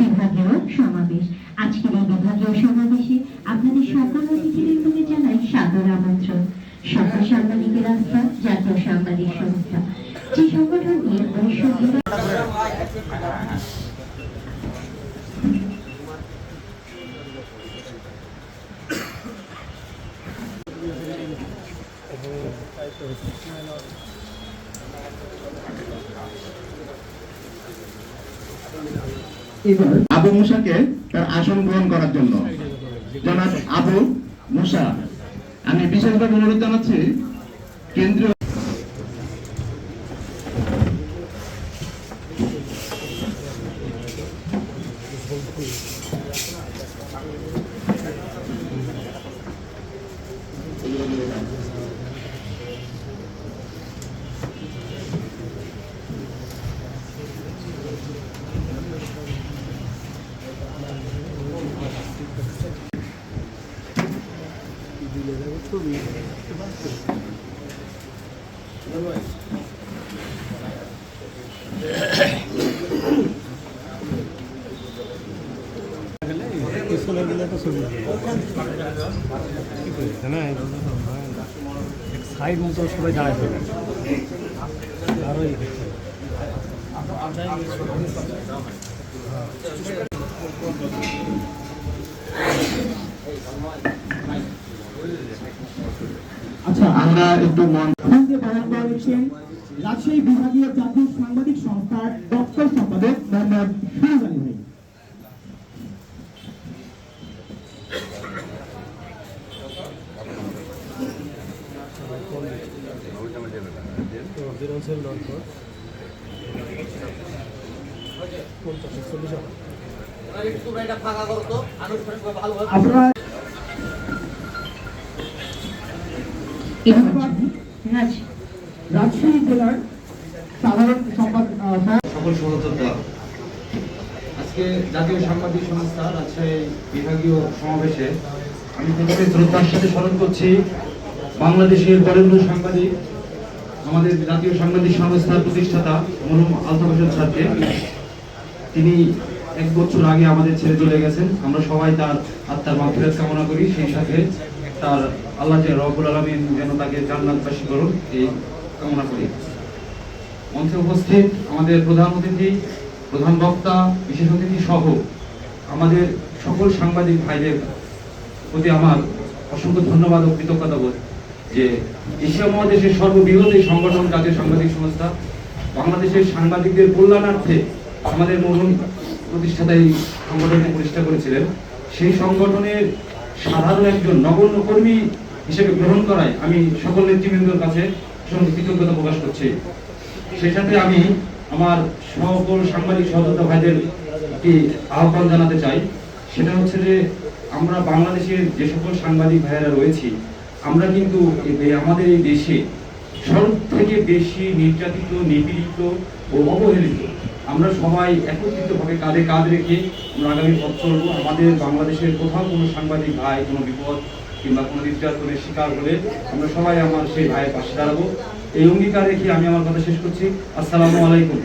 বিভাগীয় সমাবেশ। আজকের এই বিভাগীয় সমাবেশে আপনাদের সকল অতিথিবৃন্দকে জানাই সাদর আমন্ত্রণ। সকল সাংবাদিকের আস্থা জাতীয় সাংবাদিক সংস্থা। যে সংগঠনটি উনিশশো এবার আবু মুসাকে তার আসন গ্রহণ করার জন্য। জনাব আবু মুসা। আমি বিশেষভাবে অনুরোধ জানাচ্ছি, কেন্দ্রীয় ছবি সাইড মতো সবাই দাঁড়ায় আর ওই আচ্ছা আমরা একটু মন রাজশাহী বিভাগীয় জাতীয় সাংবাদিক সংস্থার দপ্তর সম্পাদক মোহাম্মদ ফিরোজ আলী ভাই। আপনারা রাজশাহী জেলার সাধারণ সম্পাদ আহ, সকল সহযোদ্ধা আজকে জাতীয় সাংবাদিক সংস্থা রাজশাহী বিভাগীয় সমাবেশে আমি প্রথমে শ্রদ্ধার সাথে স্মরণ করছি বাংলাদেশের সাংবাদিক আমাদের জাতীয় সাংবাদিক সংস্থার প্রতিষ্ঠাতা মরহুম আলতাফ হোসেন স্যারকে। তিনি এক বছর আগে আমাদের ছেড়ে চলে গেছেন। আমরা সবাই তার আত্মার মাগফিরাত কামনা করি। সেই সাথে তার আল্লাহ যে রবুল আলমিন যেন তাকে জান্নাতবাসী করুন এই কামনা করি। মঞ্চে উপস্থিত আমাদের প্রধান অতিথি, প্রধান বক্তা, বিশেষ অতিথি সহ আমাদের সকল সাংবাদিক ভাইদের প্রতি আমার অসংখ্য ধন্যবাদ ও কৃতজ্ঞতা বোধ যে এশিয়া মহাদেশের সর্ববৃহৎ এই সংগঠন জাতীয় সাংবাদিক সংস্থা বাংলাদেশের সাংবাদিকদের কল্যাণার্থে আমাদের মরহুম প্রতিষ্ঠাতা এই সংগঠনকে প্রতিষ্ঠা করেছিলেন। সেই সংগঠনের সাধারণ একজন নগণ্য কর্মী হিসেবে গ্রহণ করায় আমি সকল নেতৃবৃন্দর কাছে কৃতজ্ঞতা প্রকাশ করছি। সেই সাথে আমি আমার সকল সাংবাদিক সহযোদ্ধা ভাইদের একটি আহ্বান জানাতে চাই। সেটা হচ্ছে যে আমরা বাংলাদেশের যে সকল সাংবাদিক ভাইয়েরা রয়েছি, আমরা কিন্তু আমাদের এই দেশে সব থেকে বেশি নির্যাতিত, নিপীড়িত ও অবহেলিত আমরা সবাই একত্রিতভাবে কাঁধে কাঁধ রেখে আমরা আগামী পথ আমাদের বাংলাদেশের কোথাও কোনো সাংবাদিক ভাই কোনো বিপদ কিংবা কোনো নির্যাতনের শিকার হলে আমরা সবাই আমার সেই ভাইয়ের পাশে দাঁড়াবো। এই অঙ্গীকার রেখে আমি আমার কথা শেষ করছি। আসসালামু আলাইকুম।